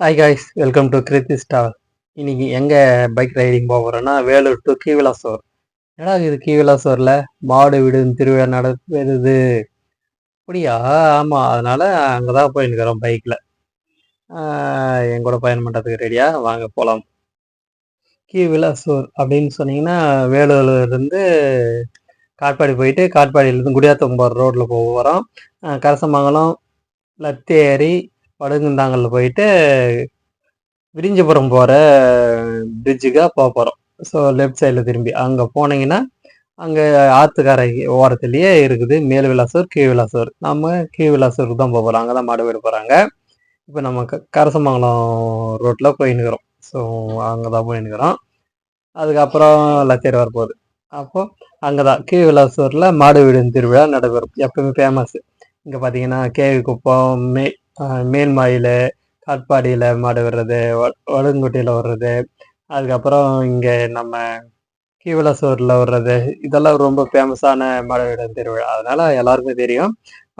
Hi guys welcome to Kriti stall இன்னைக்கு எங்கே bike riding போக போகிறோன்னா வேலூர் டு கீவிலாசோர் என்னடா இது கீவிலாசோரில் மாடு வீடுன்னு திருவிழா நடக்குது அப்படியா? ஆமாம் அதனால் அங்கே தான் போயிருக்கிறோம் பைக்கில் என் கூட பயணம் பண்ணுறதுக்கு ரெடியாக வாங்க போகலாம் கீவிலாசோர் அப்படின்னு சொன்னீங்கன்னா வேலூர்லேருந்து காட்பாடி போயிட்டு காட்பாடியிலேருந்து குடியாத்தம்பர் ரோட்டில் போக போகிறோம் கரசமங்கலம் லத்தேரி வடுகுந்தாங்கல்ல போயிட்டு விரிஞ்சபுரம் போகிற பிரிட்ஜுக்காக போக போகிறோம் ஸோ லெஃப்ட் சைடில் திரும்பி. அங்கே போனீங்கன்னா அங்கே ஆற்றுக்காரை ஓரத்துலேயே இருக்குது மேல் விலாசூர் கீழ் விலாசூர் நம்ம கீழ் விலாசூருக்கு தான் போக போகிறோம் அங்கே தான் மாடு வீடு போகிறாங்க இப்போ நம்ம க கரசமங்கலம் ரோட்டில் போயின்னுக்கிறோம் ஸோ அங்கே தான் போயின்னுக்கிறோம் அதுக்கப்புறம் லச்சேரி வரப்போகுது அப்போது அங்கே தான். கீழ் விலாசூரில் மாடு வீடு திருவிழா நடைபெறும். எப்பவுமே ஃபேமஸ் இங்கே பார்த்தீங்கன்னா கேவி குப்பம் மே மேல்மாயில் காட்பாடியில் மாடு வர்றது வடுங்குட்டியில் வர்றது அதுக்கப்புறம் இங்கே நம்ம கீவலசூரில் வர்றது இதெல்லாம் ரொம்ப ஃபேமஸான மாடு திருவிழா. அதனால் எல்லாருக்குமே தெரியும்.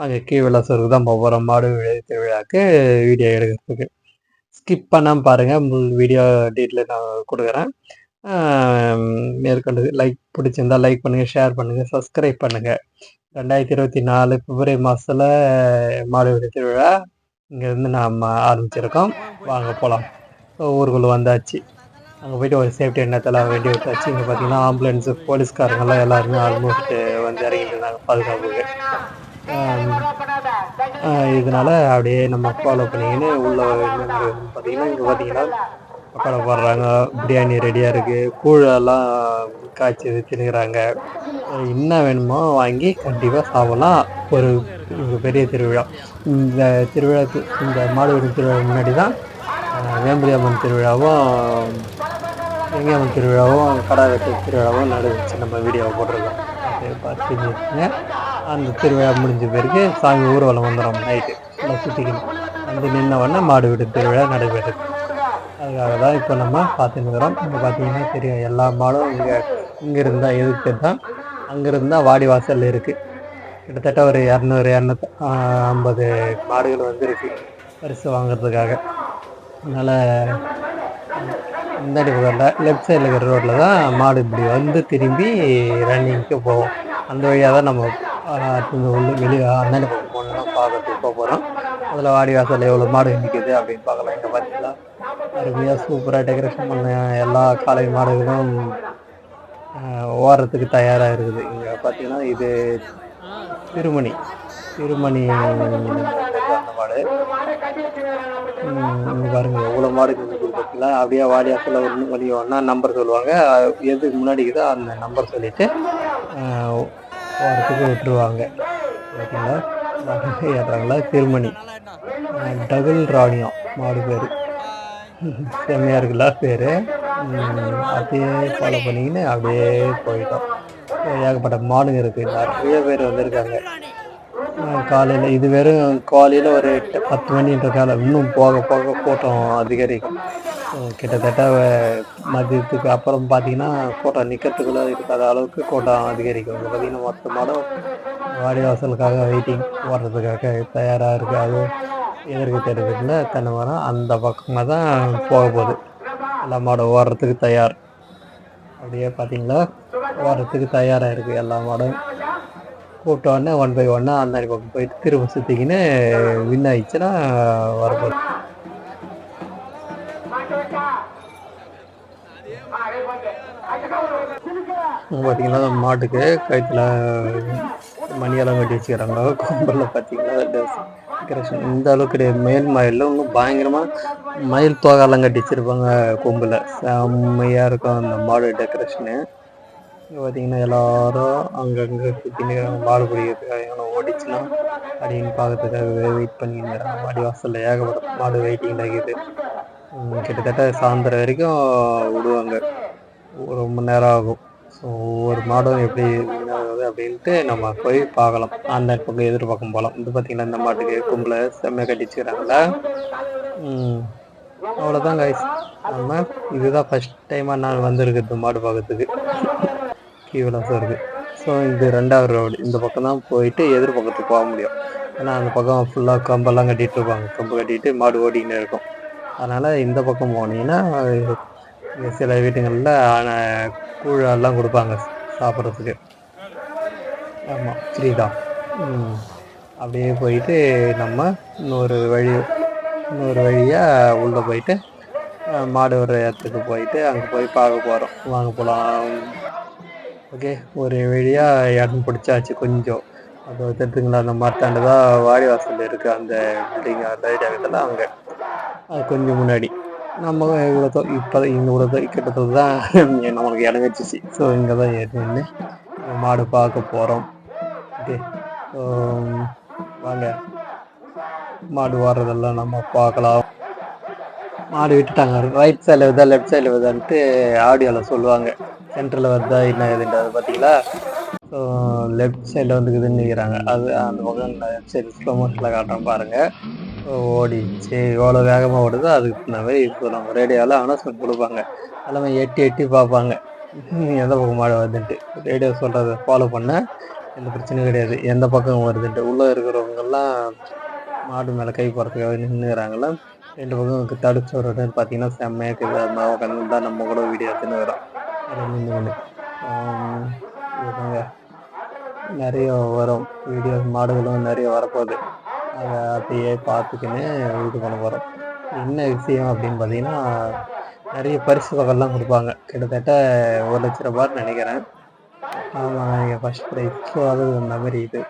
அங்கே கீவலசூருக்கு தான் போகிறோம் மாடு திருவிழாவுக்கு வீடியோ எடுக்கிறதுக்கு. ஸ்கிப் பண்ணாமல் பாருங்கள் முழு வீடியோ டீட்டெயில் நான் கொடுக்குறேன். மேற்கொண்டு லைக் பிடிச்சிருந்தா லைக் பண்ணுங்கள் ஷேர் பண்ணுங்கள் சப்ஸ்கிரைப் பண்ணுங்கள் ரெண்டாயிரத்தி இருபத்தி நாலு பிப்ரவரி மாதத்தில் மாடு திருவிழா. இங்கேருந்து நாம் ஆரம்பிச்சிருக்கோம். வாங்க போகலாம் ஊருக்குள்ளே வந்தாச்சு. அங்கே போயிட்டு ஒரு சேஃப்டி எண்ணத்தெல்லாம் வேண்டி விட்டாச்சு இங்கே பார்த்தீங்கன்னா ஆம்புலன்ஸு போலீஸ்காரங்கெல்லாம் எல்லாருமே ஆல்மோஸ்ட் வந்து இறங்கிட்டு இருந்தாங்க பாதுகாப்புக்கு இதனால் அப்படியே நம்ம ஃபாலோ பண்ணிக்கின்னு உள்ள பார்த்தீங்கன்னா இங்கே பார்த்தீங்கன்னா பக்கோடா போடுறாங்க பிரியாணி ரெடியாக இருக்குது கூழெல்லாம் காய்ச்சி தின்னுக்கிறாங்க. என்ன வேணுமோ வாங்கி கண்டிப்பாக சாப்பிடலாம். ஒரு பெரிய திருவிழா. இந்த திருவிழாக்கு இந்த மாடுவீடு திருவிழா முன்னாடி தான் வேம்புலி அம்மன் திருவிழாவும் வெங்கியம்மன் திருவிழாவும் கடா வெட்டு திருவிழாவும் நடந்துச்சு. நம்ம வீடியோவை போட்டிருக்கோம். அதை பார்த்து அந்த திருவிழா முடிஞ்ச பிறகு சாமி ஊர்வலம் வந்துடும் நைட்டு. நல்லா சுற்றிக்கணும் வந்து நின்ன உடனே மாடு வீடு திருவிழா நடைபெறுது. அதுக்காக தான் இப்போ நம்ம பார்த்துருக்குறோம் இப்போ இங்கே பார்த்தீங்கன்னா தெரியும் எல்லா மாடும் இங்கே இங்கே இருந்தால் எதுக்கு தான் அங்கேருந்து தான் வாடி வாசல் இருக்குது கிட்டத்தட்ட ஒரு இரநூறு இரநூத்தி ஐம்பது மாடுகள் வந்துருக்கு பரிசு வாங்குறதுக்காக. அதனால் இந்த பக்கத்தில் லெஃப்ட் சைடில் இருக்கிற ரோட்டில் தான் மாடு இப்படி வந்து திரும்பி ரன்னிங்க்கு போவோம் அந்த வழியாக தான் நம்ம உள்ள வெளியே அந்தாண்டி பக்கம் போனோம்னா பார்க்கறதுக்கு போக போகிறோம் அதில் வாடி வாசல் எவ்வளோ மாடு நிற்கிது அப்படின்னு பார்க்கலாம். இங்கே பார்த்தீங்களா அருமையாக சூப்பராக டெக்கரேஷன் பண்ண எல்லா காலை மாடுகளும் ஓடுறதுக்கு தயாராக இருக்குது. இங்கே பார்த்தீங்கன்னா இது திருமணி. திருமணி அந்த மாடு. பாருங்க பாருங்கள் எவ்வளோ மாடு பார்த்தீங்களா அப்படியே வாடியாசில் ஒன்று வழி ஒன்றா நம்பர் சொல்லுவாங்க. எதுக்கு முன்னாடி இருக்குதோ அந்த நம்பர் சொல்லிவிட்டு ஓரத்துக்கு விட்டுருவாங்க. ஓகேங்களா? ஏற்றுறாங்களா திருமணி. டபுள் ராணியம் மாடு பேர். செம்மையாக லாஸ்ட் பேர் அப்படியே ஃபாலோ பண்ணிக்கின்னு அப்படியே போயிட்டோம். ஏகப்பட்ட மாடுங்க இருக்குது நிறைய பேர் வந்திருக்காங்க. காலையில் இது வெறும் காலையில் ஒரு எட்டு பத்து மணின்ற இன்னும் போக போக கூட்டம் அதிகரிக்கும். கிட்டத்தட்ட மதியத்துக்கு அப்புறம் பார்த்தீங்கன்னா கூட்டம் நிற்கிறதுக்குள்ளே இருக்காத அளவுக்கு கூட்டம் அதிகரிக்கும். இங்கே பார்த்தீங்கன்னா மொத்த மாடம் வாடி வாசலுக்காக வெயிட்டிங் ஓடுறதுக்காக தயாராக இருக்குது அதுவும் எதிர்க்க தெரிவிக்கல தென்னை மரம் அந்த பக்கமாக தான் போக போகுது. எல்லா மாடும் ஓடுறதுக்கு தயார். அப்படியே பார்த்தீங்களா ஓடுறதுக்கு தயாராக இருக்குது எல்லா மாடும் கூப்பிட்ட ஒன் பை ஒன்னாக அந்த பக்கம் போயிட்டு திரும்ப சுற்றிக்கின்னு வின் ஆயிடுச்சுன்னா வரப்போகுது. பார்த்தீங்கன்னா மாட்டுக்கு கழுத்தில் மணியெல்லாம் கட்டி வச்சுக்கிறாங்க கொம்பரில் பார்த்தீங்கன்னா டெக்கரேஷன் இந்த அளவுக்கு கிடையாது மயில் மயிலில் இன்னும் பயங்கரமாக மயில் தோகாலாம் கட்டி வச்சுருப்பாங்க கொம்பில். செம்மையாக இருக்கும் அந்த மாடு டெக்கரேஷனு இங்கே பார்த்தீங்கன்னா எல்லாரும் அங்கங்கே சுற்றினுக்கிறாங்க மாடு பிடிக்கிறதுக்காக எவ்வளோ ஓடிச்சுன்னா அப்படின்னு பார்க்கறதுக்காக வெயிட் பண்ணிக்கிறாங்க மாடி வாசலில் ஏகப்பட்ட மாடு வெயிட்டிங் ஆகிது கிட்டத்தட்ட சாயந்தரம் வரைக்கும் விடுவாங்க. ரொம்ப நேரம் ஆகும். ஸோ ஒவ்வொரு மாடும் எப்படி ஆகுது அப்படின்ட்டு நம்ம போய் பார்க்கலாம். அந்த பக்கம் எதிர்பக்கம் போகலாம் இது பார்த்திங்கன்னா இந்த மாட்டுக்கு கும்பலை செம்மை கட்டிச்சுக்கிறாங்களா அவ்வளோதான் கைஸ் நம்ம இதுதான் ஃபஸ்ட் டைமாக நான் வந்திருக்கிறது மாடு பார்க்கறதுக்கு. கீவலாசம் இருக்குது ஸோ இது ரெண்டாவது ரோடு இந்த பக்கம் தான் போயிட்டு எதிர்பக்கத்துக்கு போக முடியும். ஏன்னா அந்த பக்கம் ஃபுல்லாக கம்பெல்லாம் கட்டிகிட்டு இருப்பாங்க. கம்பு கட்டிட்டு மாடு ஓடிக்கின்னு இருக்கும். அதனால் இந்த பக்கம் போனீங்கன்னா சில வீட்டுங்களில் கூழெல்லாம் கொடுப்பாங்க சாப்பிட்றதுக்கு. ஆமாம் ஃப்ரீ தான் அப்படியே போயிட்டு நம்ம இன்னொரு வழி இன்னொரு வழியாக உள்ளே போயிட்டு மாடு வர இடத்துக்கு போயிட்டு அங்கே போய் பார்க்க போகிறோம் வாங்க போகலாம் ஓகே ஒரு வழியாக இடம் பிடிச்சாச்சு கொஞ்சம். அது தெரிஞ்சுங்களா அந்த மரத்தாண்டு தான் வாடி வாசல் இருக்குது அந்த பில்டிங் அந்த ஆகுதுல அங்கே. அது கொஞ்சம் முன்னாடி. நம்ம இவ்வளோ தோ இப்போ இவ்வளோ கிட்டத்தட்ட தான் நம்மளுக்கு இடம் ஸோ இங்கே தான் ஏறி மாடு பார்க்க போகிறோம் ஓகே வாங்க. மாடு வர்றதெல்லாம் நம்ம பார்க்கலாம். மாடு விட்டுட்டாங்க. ரைட் சைடில் வருதா லெஃப்ட் சைடில் வருதான்ட்டு ஆடியோவில் சொல்லுவாங்க. சென்டரில் வருதா என்ன இதுன்றது பார்த்தீங்களா? ஸோ லெஃப்ட் சைடில் வந்துக்குதுன்னு நிற்கிறாங்க அது அந்த பக்கம் லெஃப்ட் சைடு ஸ்லோ மோஷனில் காட்டுறோம் பாருங்கள் ஓடிச்சு எவ்வளோ வேகமாக ஓடுதோ அதுக்கு தகுந்த மாதிரி சொல்லுவாங்க ரேடியோவில் அனௌன்ஸ்மெண்ட் கொடுப்பாங்க. எல்லாமே எட்டி எட்டி பார்ப்பாங்க. எந்த பக்கம் மாடு வருதுன்ட்டு. ரேடியோ சொல்கிறத ஃபாலோ பண்ண எந்த பிரச்சனையும் கிடையாது. எந்த பக்கம் வருதுன்ட்டு. உள்ளே இருக்கிறவங்கெல்லாம் மாடு மேலே கை போகிறதுக்காக நின்றுறாங்கள ரெண்டு பக்கம் தடுச்சு விட்றதுன்னு பார்த்தீங்கன்னா செம்மையாக இருக்குது அது மாதிரி உட்காந்து தான் நம்ம கூட வீடியோ எடுத்துன்னு வரோம். நின்று நிறைய வரும். வீடியோஸ் மாடுகளும் நிறைய வரப்போகுது. அதை அப்படியே பார்த்துக்கின்னு இது பண்ண போகிறோம் என்ன விஷயம் அப்படின்னு பார்த்தீங்கன்னா நிறைய பரிசு வகைலாம் கொடுப்பாங்க. கிட்டத்தட்ட ஒரு லட்ச ரூபான்னு நினைக்கிறேன். ஆமாம் எங்கள் ஃபஸ்ட் ப்ரைஸ் ஸோ அது அந்த மாதிரி இது.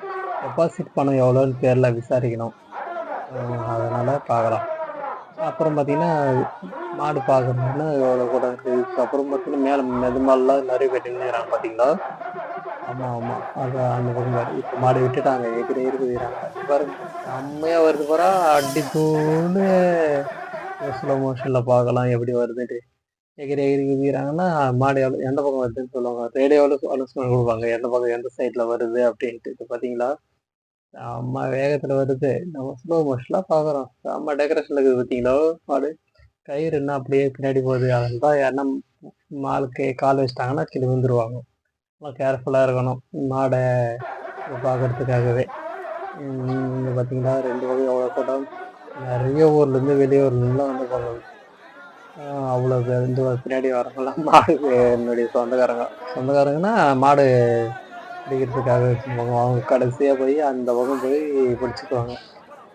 டெபாசிட் பணம் எவ்வளோன்னு பேரில் விசாரிக்கணும். அதனால் பார்க்கலாம். அப்புறம் பார்த்தீங்கன்னா மாடு பார்க்கணுன்னா எவ்வளோ கூட இருக்குது அப்புறம் பார்த்தீங்கன்னா மேலே மெதுமாலாம் நிறைய பேர் நின்றுறாங்க பார்த்தீங்களா? ஆமாம் ஆமாம் அது அந்த பக்கம் பாரு. இப்போ மாடு விட்டுட்டாங்க. ஏற்கனவே இருக்குது. பாருங்க. செம்மையாக வருது பாரா அடி தூண்டு ஸ்லோ மோஷனில் பார்க்கலாம் எப்படி வருதுட்டு எகிரி எகிரி குதிக்கிறாங்கன்னா மாடு எவ்வளோ எந்த பக்கம் வருதுன்னு சொல்லுவாங்க. ரேடியோவில் அனௌன்ஸ்மெண்ட் கொடுப்பாங்க. எந்த பக்கம் எந்த சைடில் வருது அப்படின்ட்டு. இப்போ பார்த்தீங்களா செம்ம வேகத்தில் வருது. நம்ம ஸ்லோ மோஷனில் பார்க்குறோம். செம்ம டெக்கரேஷனில் இருக்குது பார்த்தீங்களா மாடு? கயிறு என்ன அப்படியே பின்னாடி போகுது. அதில் தான் யாருன்னா மாலுக்கு கால் வச்சிட்டாங்கன்னா கீழே வந்துடுவாங்க கேர்ஃபுல்லாக இருக்கணும். மாடை பார்க்குறதுக்காகவே இங்கே பார்த்தீங்கன்னா ரெண்டு வகை அவ்வளோ கூட்டம் நிறைய ஊர்லேருந்து வெளியூர்லேருந்துலாம் வந்து போகணும் அவ்வளோ பேர் ரெண்டு பின்னாடி வரவங்களாம் மாடு என்னுடைய சொந்தக்காரங்க. சொந்தக்காரங்கன்னா மாடு பிடிக்கிறதுக்காக வச்சுருப்பாங்க. அவங்க கடைசியாக போய் அந்த பக்கம் போய் பிடிச்சிக்குவாங்க.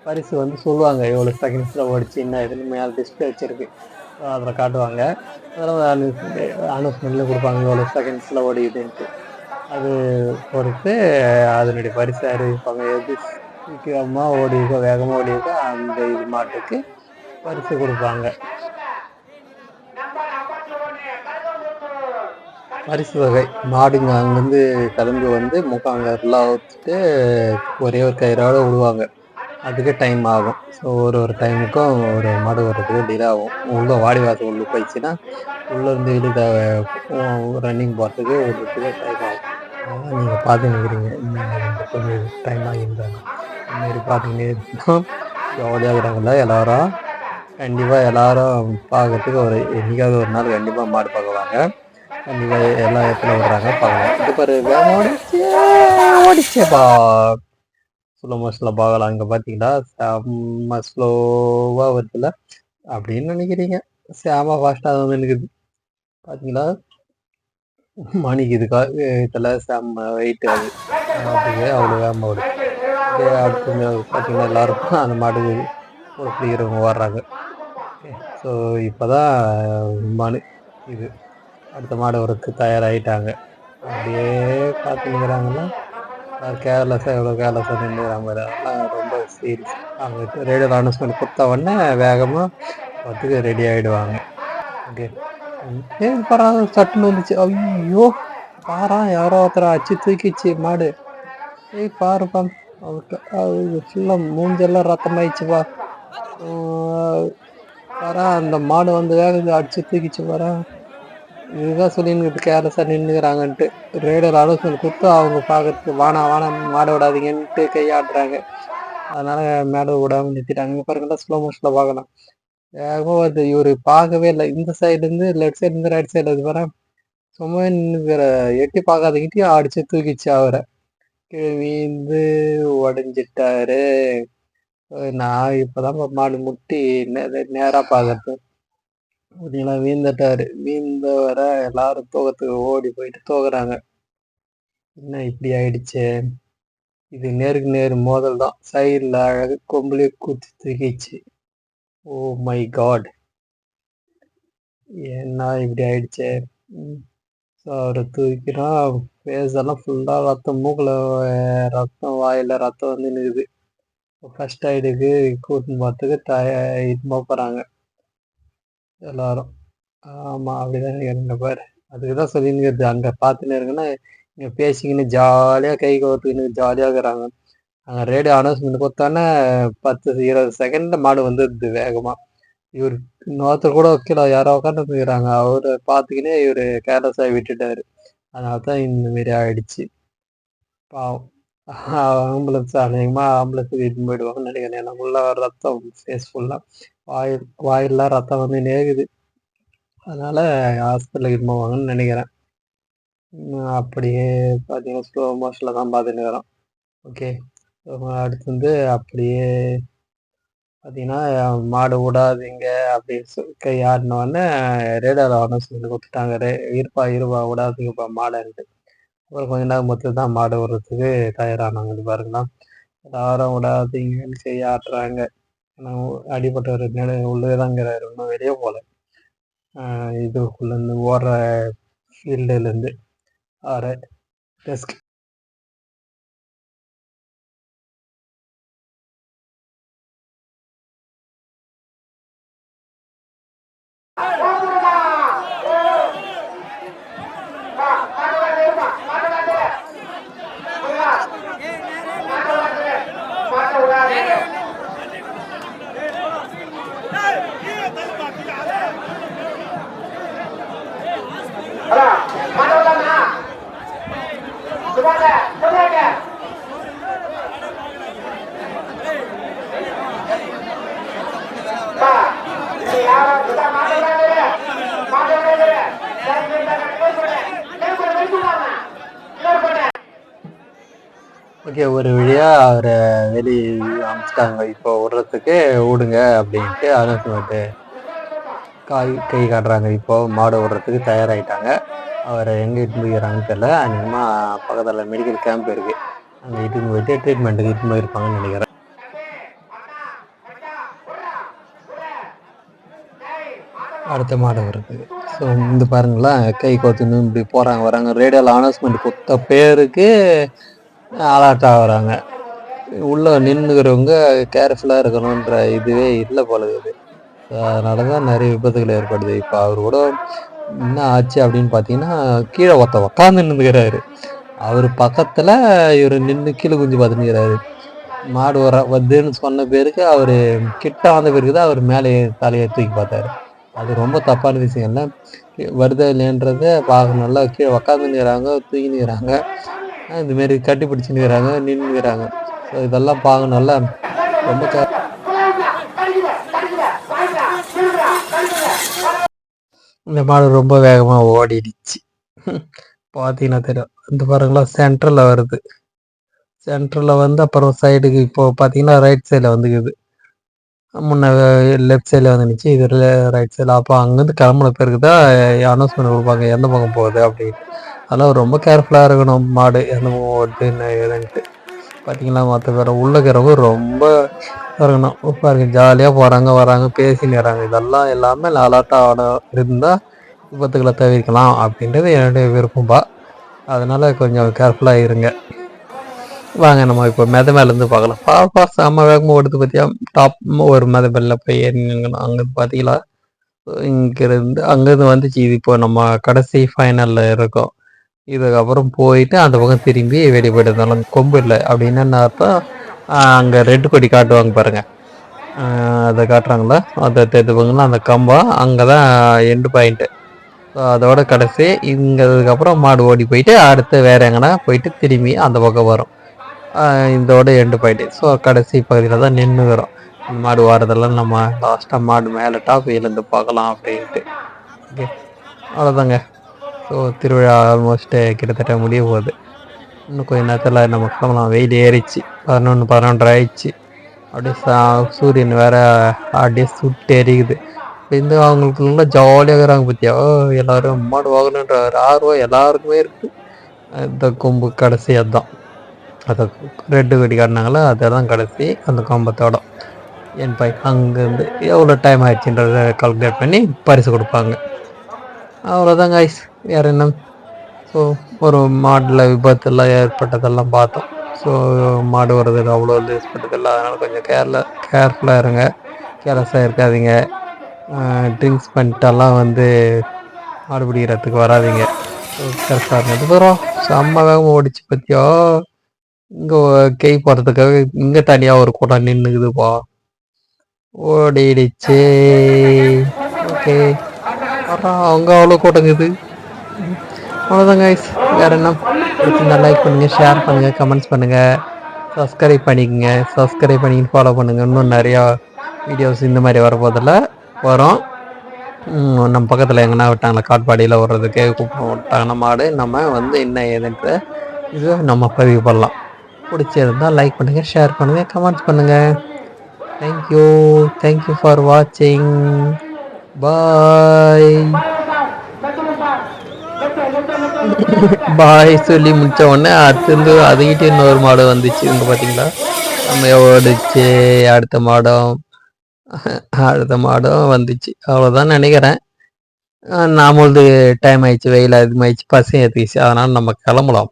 பரிசு வந்து சொல்லுவாங்க எவ்வளோ செகண்ட்ஸில் ஓடிச்சு என்ன இதுன்னு மேலே டிஸ்பிளே வச்சுருக்கு. அதில் காட்டுவாங்க. அதெல்லாம் அனௌன்ஸ்மெண்ட்லேயும் கொடுப்பாங்க இவ்வளோ செகண்ட்ஸில் ஓடிக்குதுன்ட்டு அது பொறுத்து அதனுடைய பரிசு அறிவிப்பாங்க. எது சீக்கிரமாக ஓடிக்கோ வேகமாக ஓடிக்கோ அந்த இது மாட்டுக்கு பரிசு கொடுப்பாங்க. பரிசு வகை. மாடுங்க அங்கேருந்து கிளம்பி வந்து முக்காங்கெல்லாம் ஊற்றிட்டு ஒரே ஒரு கயிறோட விடுவாங்க அதுக்கு டைம் ஆகும். ஸோ ஒரு ஒரு டைமுக்கும் ஒரு மாடு வர்றதுக்கு டிலே ஆகும். உள்ளே வாடி வாசல் உள்ளே போயிடுச்சுன்னா உள்ளேருந்து இழுத ரன்னிங் போகிறதுக்கு ஒரு டைம் ஆகும். அதெல்லாம் நீங்கள் பார்த்து நிற்கிறீங்க கொஞ்சம் டைம் ஆகியிருந்தாங்க இதுமாரி பார்த்துக்கிட்டே இருக்கணும் ஜாலியாக இருக்கிறாங்களா எல்லாரும் கண்டிப்பாக எல்லாரும் பார்க்கறதுக்கு ஒரு என்றைக்காவது ஒரு நாள் கண்டிப்பாக மாடு பார்க்குவாங்க. கண்டிப்பாக எல்லா இடத்துல விடுறாங்க பார்க்கலாம். இது பாரு ஓடிச்சே ஓடிச்சேப்பா ஸ்லோ மோஷனில் பார்க்கலாம் அங்கே பார்த்தீங்கன்னா செம்ம ஸ்லோவாக வருதுல்ல? அப்படின்னு நினைக்கிறீங்க. செம்ம ஃபாஸ்ட்டாக தான் இருக்குது பார்த்தீங்களா மணிக்கு இதுக்கா இதில் செம்ம வெயிட் அது. அப்படியே அவ்வளோ வேகமாக வருது அப்படியே அடுத்து பார்த்தீங்கன்னா எல்லோரும் அந்த மாடு பிடிக்கிறவங்க வர்றாங்க. ஸோ இப்போ தான் மனு இது அடுத்த மாடு வரக்கு தயாராகிட்டாங்க அப்படியே பார்த்துக்கிறாங்கன்னா கேர்லெஸ்ஸாக எவ்வளோ கேர்லெஸ்ஸாக நின்றுறாங்க அதெல்லாம் ரொம்ப சீரியஸ் அவங்க ரேடியோ அனௌன்ஸ்மெண்ட் கொடுத்த உடனே வேகமாக பத்துக்கு ரெடி ஆகிடுவாங்க ஓகே. ஏ பரா சட்டுன்னு வந்துச்சு. ஐயோ பாரா யாரோ ஒருத்தர் அச்சு தூக்கிச்சு மாடு. ஏய் பாருப்பா அவருக்கு ஃபுல்லாக மூஞ்செல்லாம் ரத்தமாயிடுச்சுப்பா பாரா அந்த மாடு வந்து வேக அடிச்சு தூக்கிச்சு பாரா. இதுதான் சொல்லின்னு கேர்லெஸ்ஸாக நின்றுக்கிறாங்கன்ட்டு ரேடர் ஆலோசனை கொடுத்து அவங்க பார்க்கறதுக்கு வானா வானா மாட விடாதீங்கன்ட்டு கையாடுறாங்க அதனால் மேடை விடாமல் நிறுத்திட்டாங்க. பாருங்களா ஸ்லோ மோஷனில் பார்க்கலாம். வேகமாக வருது. இவர் பார்க்கவே இல்லை. இந்த சைடுலேருந்து லெஃப்ட் சைடுலேருந்து ரைட் சைடு அது வரேன் சும்மா நின்றுக்கிற எட்டி பார்க்காதங்கிட்டே அடிச்சு தூக்கிச்சு அவரை. வீந்து உடஞ்சிட்டாரு. நான் இப்போதான் மாடு முட்டி நேராக பார்க்கறது பார்த்தீங்களா வீழ்ந்துட்டாரு. வீழ்ந்த வர எல்லாரும் தூக்கத்துக்கு ஓடி போயிட்டு தூக்குறாங்க. என்ன இப்படி ஆயிடுச்சு? இது நேருக்கு நேர் மோதல் தான். சைடில் அழகு கொம்புலே குத்தி தூக்கிச்சு ஓ மை காட். என்ன இப்படி ஆயிடுச்சு? ஸோ அவரை தூக்கினா ஃபேஸ் எல்லாம் ஃபுல்லாக ரத்தம் மூக்கில் ரத்தம் வாயில் ரத்தம் வந்து நிற்குது ஃபர்ஸ்ட் எய்டுக்கு கூட்டின்னு பார்த்துக்கு தய இட்டுமா போகிறாங்க எல்லாரும். ஆமாம் அப்படிதான் இருங்க பாரு. அதுக்கு தான் சொல்லின்னு அங்கே பார்த்துன்னு இருக்குன்னா இங்கே பேசிக்கின்னு ஜாலியாக கை கோத்துக்கின்னு ஜாலியாக இருக்கிறாங்க. அங்கே ரேடியோ அனௌன்ஸ்மெண்ட் கொடுத்தானே பத்து இருபது செகண்டில் மாடு வந்துடுது வேகமாக இவர் இன்னொருத்தர் கூட கீழே யாரோ உட்காந்துருக்குறாங்க அவரை பார்த்துக்கினே இவர் கேர்லெஸ்ஸாக விட்டுட்டாரு. அதனால தான் இந்த மாரி ஆயிடுச்சு. பாவம். ஆம்புலன்ஸ் அநேகமாக ஆம்புலன்ஸ் இட்டுன்னு போயிடுவாங்கன்னு நினைக்கிறேன். ஏன்னா ஃபுல்லாக ரத்தம் ஃபேஸ் ஃபுல்லாக வாயில் வாயிலெலாம் ரத்தம் வந்து நேகுது அதனால் ஹாஸ்பிட்டலுக்கு இட்டுன்னு போவாங்கன்னு நினைக்கிறேன். அப்படியே பார்த்தீங்கன்னா ஸ்லோ மோஷனில் தான் பார்த்துட்டு இருக்கிறோம். ஓகே அடுத்து வந்து அப்படியே பார்த்தீங்கன்னா மாடு விடாதீங்க அப்படின்னு சொல்லி கை ரேடாவில் ஆனஸ் சொல்லி கொடுத்துட்டாங்க. ரே இருப்பா இருப்பா விடாதீங்கப்பா மாடு அப்புறம் கொஞ்ச நேரம் மொத்தம் தான் மாடு விடுறதுக்கு தயாரானாங்க. பாருங்களா யாரும் விடாதீங்கன்னு செய்ய ஆட்டுறாங்க. ஏன்னா அடிப்பட்டவர் நிலை உள்ளே தாங்கிறாரு இன்னும் வெளியே போகல. இதுக்குள்ளேருந்து ஓடுற ஃபீல்டுலேருந்து ஆற டெஸ்க் ஓகே ஒரு வழியாக அவரை அமைச்சிட்டாங்க. அனுப்பிச்சிட்டாங்க இப்போ விடுறதுக்கு விடுங்க அப்படின்ட்டு அனௌன்ஸ்மெண்ட்டு காய் கை காட்டுறாங்க. இப்போ மாடு விடுறதுக்கு தயாராகிட்டாங்க அவரை எங்கே இட்டுன்னு போய்க்கிறாங்கன்னு தெரில அநேகமாக பக்கத்தில் மெடிக்கல் கேம்ப் இருக்குது அங்கே இட்டுன்னு போயிட்டு ட்ரீட்மெண்ட்டுக்கு இட்டுன்னு போயிருப்பாங்கன்னு நினைக்கிறேன். அடுத்த மாடு வருது. ஸோ இந்த பாருங்களேன் கை கோத்துன்னு இப்படி போகிறாங்க வராங்க. ரேடியோவில் அனௌன்ஸ்மெண்ட் கொடுத்த பேருக்கு அலர்ட் ஆகுறாங்க உள்ளே நின்றுக்கிறவங்க கேர்ஃபுல்லாக இருக்கணுன்ற இதுவே இல்லை போல அதனால தான் நிறைய விபத்துகள் ஏற்படுது. இப்போ அவர் கூட என்ன ஆச்சு அப்படின்னு பார்த்தீங்கன்னா கீழே ஒருத்த உக்காந்து நின்றுக்கிறாரு அவர் பக்கத்தில் இவர் நின்று கீழே குஞ்சு பார்த்துக்கிறாரு மாடு வர வருதுன்னு சொன்ன பேருக்கு அவர் கிட்ட வந்த பேருக்கு தான் அவர் மேலே தலையை தூக்கி பார்த்தாரு. அது ரொம்ப தப்பான விஷயம் இல்லை. வருதா இல்லைன்றத நல்லா கீழே உக்காந்துன்னு தூக்கின்னு இருக்கிறாங்க இதுமாரி கட்டி பிடிச்சின்னுக்கிறாங்க நின்றுக்கிறாங்க ஸோ இதெல்லாம் பார்க்கணும்ல. ரொம்ப இந்த மாடு ரொம்ப வேகமாக ஓடிடுச்சு. பார்த்தீங்கன்னா தெரியும். இந்த பாருங்களா சென்டரில் வருது. சென்டரில் வந்து அப்புறம் சைடுக்கு இப்போ பார்த்தீங்கன்னா ரைட் சைடில் வந்துக்குது. முன்ன லெஃப்ட் சைடில் வந்துச்சு இது ரைட் சைடில் அப்போ அங்கேருந்து கிளம்புன பேருக்கு தான் அனௌன்ஸ்மெண்ட் கொடுப்பாங்க எந்த பக்கம் போகுது அப்படின்னு. அதெல்லாம் ரொம்ப கேர்ஃபுல்லாக இருக்கணும் மாடு எந்த பக்கம் ஓடுது என்ன ஏதுன்ட்டு பார்த்தீங்களா மற்ற பேர் உள்ளக்கிறவங்க ரொம்ப இருக்கணும். பாருங்க ஜாலியாக போகிறாங்க வராங்க பேசின்னு வராங்க. இதெல்லாம் எல்லாமே அலர்ட்டாக இருந்தால் விபத்துக்களை தவிர்க்கலாம் அப்படின்றது என்னுடைய விருப்பம்பா அதனால் கொஞ்சம் கேர்ஃபுல்லாக இருங்க. வாங்க நம்ம இப்போ மெத மேலேருந்து பார்க்கலாம். பாப்பா செம்ம வேகமாக ஓடுது பார்த்தியா டாப் ஒரு மெத மேலே போய் ஏறினாங்கன்னா அங்கேருந்து பார்த்தீங்களா இங்கேருந்து அங்கேருந்து வந்துச்சு. இது இப்போ நம்ம கடைசி ஃபைனலில் இருக்கோம். இதுக்கப்புறம் போயிட்டு அந்த பக்கம் திரும்பி வெளியே போயிட்டு இருந்தாலும் கொம்பு இல்லை. அப்படின்னு என்ன அர்த்தம் அங்கே ரெட்டு கொடி காட்டுவாங்க பாருங்கள் அதை காட்டுறாங்களா? அதை தெரிஞ்சுப்பாங்களா அந்த கம்பம் அங்கே தான் எண்டு பாயிண்ட்டு ஸோ அதோட கடைசி இங்கிறதுக்கப்புறம் மாடு ஓடி போயிட்டு அடுத்து வேறு எங்கன்னா போயிட்டு திரும்பி அந்த பக்கம் வரும். இதோட எண்டு பாயிண்ட்டு ஸோ கடைசி பகுதியில் தான் நின்றுக்கிறோம் இந்த மாடு வாரதெல்லாம் நம்ம லாஸ்ட்டாக மாடு மேலே டாப் இருந்து பார்க்கலாம் அப்படின்ட்டு. ஓகே அவ்வளோதாங்க ஸோ திருவிழா ஆல்மோஸ்ட்டு eh, கிட்டத்தட்ட முடிய போகுது. இன்னும் கொஞ்சம் நேரத்தில் நம்ம கிளம்பலாம். வெயில் ஏறிச்சு பதினொன்று பதினொன்றரை ஆயிடுச்சு. அப்படியே சா சூரியன் வேற அப்படியே சுட்டு எரியுது. இப்போ இந்த அவங்களுக்கு நல்லா ஜாலியாக இருக்கிறாங்க பற்றியா எல்லாரும் மாடு வாங்கணுன்ற ஒரு ஆர்வம் எல்லாருக்குமே இருக்குது இந்த கொம்பு கடைசி அதுதான். அதை ரெட்டு வெடி அதை அதுதான் கடைசி அந்த கொம்பத்தோட. என் பை அங்கேருந்து எவ்வளோ டைம் ஆயிடுச்சுன்றதை கால்குலேட் பண்ணி பரிசு கொடுப்பாங்க. அவ்வளோதான் காய்ஸ் வேறு என்ன? ஸோ ஒரு மாடில் விபத்தெல்லாம் ஏற்பட்டதெல்லாம் பார்த்தோம். ஸோ மாடு வர்றது அவ்வளோ இது ஏற்பட்டதில்லை அதனால் கொஞ்சம் கேர்ல கேர்ஃபுல்லாக இருங்க. கேர்லெஸ்ஸாக இருக்காதீங்க. ட்ரிங்க்ஸ் பண்ணிட்டெல்லாம் வந்து மாடு பிடிக்கிறதுக்கு வராதீங்க. கரெக்டாக இருந்தது வரும் செம்ம வேகமாக ஓடிச்சு பற்றியோ இங்கே கை போகிறதுக்காக இங்கே தனியாக ஒரு கூட்டம் நின்றுக்குதுப்பா ஓடிடுச்சு. ஓகே அப்புறம் அவங்க அவ்வளோ கூட்டங்குது அவ்வளோதாங்க கைஸ் வேறு என்ன? பிடிச்சிருந்தா லைக் பண்ணுங்கள் ஷேர் பண்ணுங்கள் கமெண்ட்ஸ் பண்ணுங்கள் சப்ஸ்கிரைப் பண்ணிக்கோங்க. சப்ஸ்கிரைப் பண்ணி ஃபாலோ பண்ணுங்கள் இன்னும் நிறையா வீடியோஸ் இந்த மாதிரி வரப்போதில் வரும். நம்ம பக்கத்தில் எங்கன்னா விட்டாங்களா? காட்பாடியில் வர்றதுக்கு கூப்பிட்டு விட்டாங்கன்னா மாடு. நம்ம வந்து என்ன ஏதுன்ட்டு இது நம்ம பதிவு பண்ணலாம். பிடிச்சிருந்தால் லைக் பண்ணுங்கள் ஷேர் பண்ணுங்கள் கமெண்ட்ஸ் பண்ணுங்கள் தேங்க்யூ தேங்க்யூ ஃபார் வாட்சிங் பாய் பாய். சொல்லி முடிச்ச உடனே அடுத்து அதுக்கிட்டே இன்னொரு மாடு வந்துச்சு. இங்கே பார்த்தீங்களா நம்ம ஓடிச்சு அடுத்த மாடம் அடுத்த மாடம் வந்துச்சு. அவ்வளோதான் நினைக்கிறேன். நாமளது டைம் ஆயிடுச்சு வெயில் அதிகமாகிடுச்சு பசி ஏற்றிச்சு அதனால் நம்ம கிளம்பலாம்.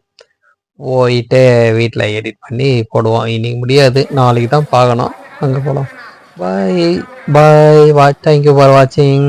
போயிட்டு வீட்டில் எடிட் பண்ணி போடுவோம். இன்னைக்கு முடியாது. நாளைக்கு தான் பார்க்கணும். அங்கே போகலாம் பாய் பாய் வா தேங்க்யூ ஃபார் வாட்சிங்